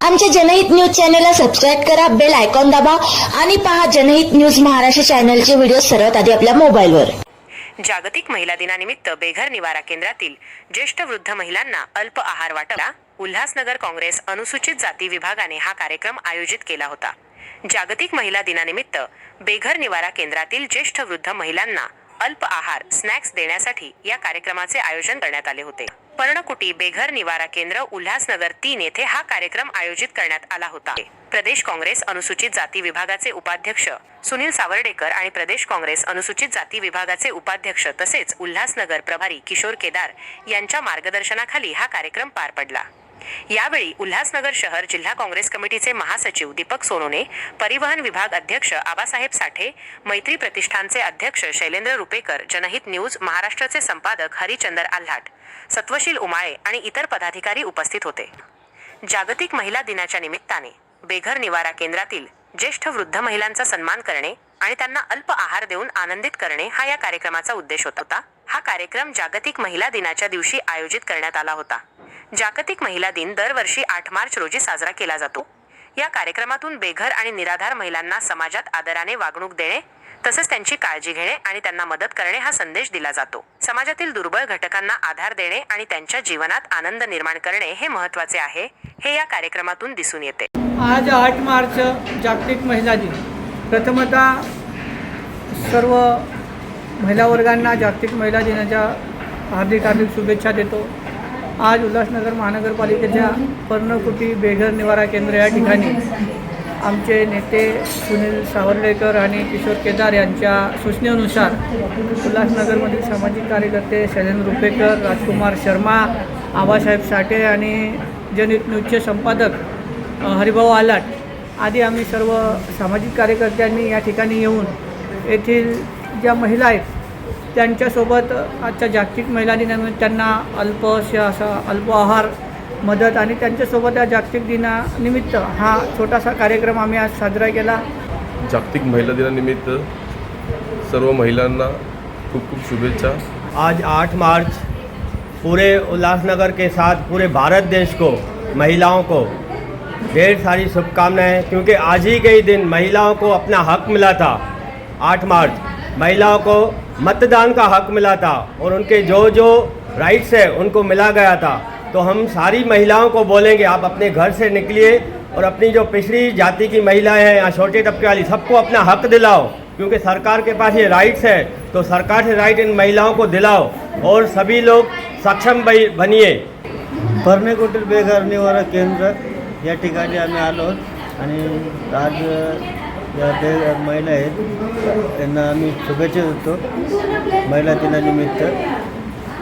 आमच्या जनहित न्यूज चॅनलला सबस्क्राईब करा बेल आयकॉन दाबा आणि पहा जनहित न्यूज महाराष्ट्र चॅनलचे व्हिडिओ सर्वात आधी आपल्या मोबाईलवर. जागतिक महिला दिनानिमित्त बेघर निवारा केंद्रातील ज्येष्ठ वृद्ध महिलांना अल्प आहार वाटला. उल्हासनगर काँग्रेस अनुसूचित जाती विभागाने हा कार्यक्रम आयोजित केला होता. जागतिक महिला दिनानिमित्त बेघर निवारा केंद्रातील ज्येष्ठ वृद्ध महिलांना अल्प आहार स्नॅक्स देण्यासाठी या कार्यक्रमाचे आयोजन करण्यात आले होते. पर्णकुटी बेघर निवारा केंद्र उल्हासनगर तीन येथे हा कार्यक्रम आयोजित करण्यात आला होता. प्रदेश काँग्रेस अनुसूचित जाती विभागाचे उपाध्यक्ष सुनील सावर्डेकर आणि प्रदेश काँग्रेस अनुसूचित जाती विभागाचे उपाध्यक्ष तसेच उल्हासनगर प्रभारी किशोर केदार यांच्या मार्गदर्शनाखाली हा कार्यक्रम पार पडला. यावेळी उल्हासनगर शहर जिल्हा काँग्रेस कमिटीचे महासचिव दीपक सोनोने परिवहन विभाग अध्यक्ष आबासाहेब साठे मैत्री प्रतिष्ठानचे अध्यक्ष शैलेंद्र रुपेकर जनहित न्यूज महाराष्ट्राचे संपादक हरिचंदर आल्हाट सत्वशील उमाळे आणि इतर पदाधिकारी उपस्थित होते. जागतिक महिला दिनाच्या निमित्ताने बेघर निवारा केंद्रातील ज्येष्ठ वृद्ध महिलांचा सन्मान करणे आणि त्यांना अल्प आहार देऊन आनंदित करणे हा या कार्यक्रमाचा उद्देश होता. हा कार्यक्रम जागतिक महिला दिनाच्या दिवशी आयोजित करण्यात आला होता. जागतिक महिला दिन दरवर्षी आठ मार्च रोजी साजरा केला जातो. या कार्यक्रमातून बेघर आणि निराधार महिलांना समाजात आदराने वागणूक देणे तसेच त्यांची काळजी घेणे आणि त्यांना मदत करणे हा संदेश दिला जातो. समाजातील दुर्बळ घटकांना आधार देणे आणि त्यांच्या जीवनात आनंद निर्माण करणे हे महत्त्वाचे आहे हे या कार्यक्रमातून दिसून येते. आज आठ मार्च जागतिक महिला दिन. प्रथमतः सर्व महिला वर्गांना जागतिक महिला दिनाच्या हार्दिक हार्दिक शुभेच्छा देतो. आज उल्हासनगर महानगरपालिकेच्या पर्णकुटी बेघर निवारा केंद्र या ठिकाणी आमचे नेते सुनील सावर्डेकर आणि किशोर केदार यांच्या सूचनेनुसार उल्हासनगरमधील सामाजिक कार्यकर्ते शैलेंद्र रुपेकर राजकुमार शर्मा आबासाहेब साठे आणि जनहित न्यूजचे संपादक हरिभाऊ आलाट आधी आम्ही सर्व सामाजिक कार्यकर्त्यांनी या ठिकाणी येऊन येथील ज्या महिला आहेत त्यांच्यासोबत आजच्या जागतिक महिला दिनानिमित्त त्यांना अल्पशा असा अल्प आहार मदत आणि त्यांच्यासोबत या जागतिक दिनानिमित्त हा छोटासा कार्यक्रम आम्ही आज साजरा केला. जागतिक महिला दिनानिमित्त सर्व महिलांना खूप खूप शुभेच्छा. आज 8 मार्च पूरे उल्लासनगर के साथ पूरे भारत देश को महिलाओं को ढेर सारी शुभकामनाएं क्योंकि आज ही के ही दिन महिलाओं को अपना हक मिला था। 8 मार्च महिलाओं को मतदान का हक मिला था और उनके जो जो राइट्स है, उनको मिला गया था। तो हम सारी महिलाओं को बोलेंगे, आप अपने घर से निकलिए और अपनी जो पिछड़ी जाति की महिलाएँ हैं या छोटे तबके वाली, सबको अपना हक दिलाओ। क्योंकि सरकार के पास ये राइट्स है तो सरकार से राइट इन महिलाओं को दिलाओ और सभी लोग सक्षम बनिए। पर्णेकोटील बेघर निवारा केंद्र, या ठिकाणी आलो आज या ते महिला आहेत. त्यांना आम्ही शुभेच्छा देतो. महिला दिनानिमित्त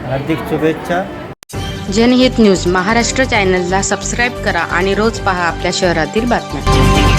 हार्दिक शुभेच्छा. जनहित न्यूज महाराष्ट्र चॅनलला सबस्क्राईब करा आणि रोज पहा आपल्या शहरातील बातम्या.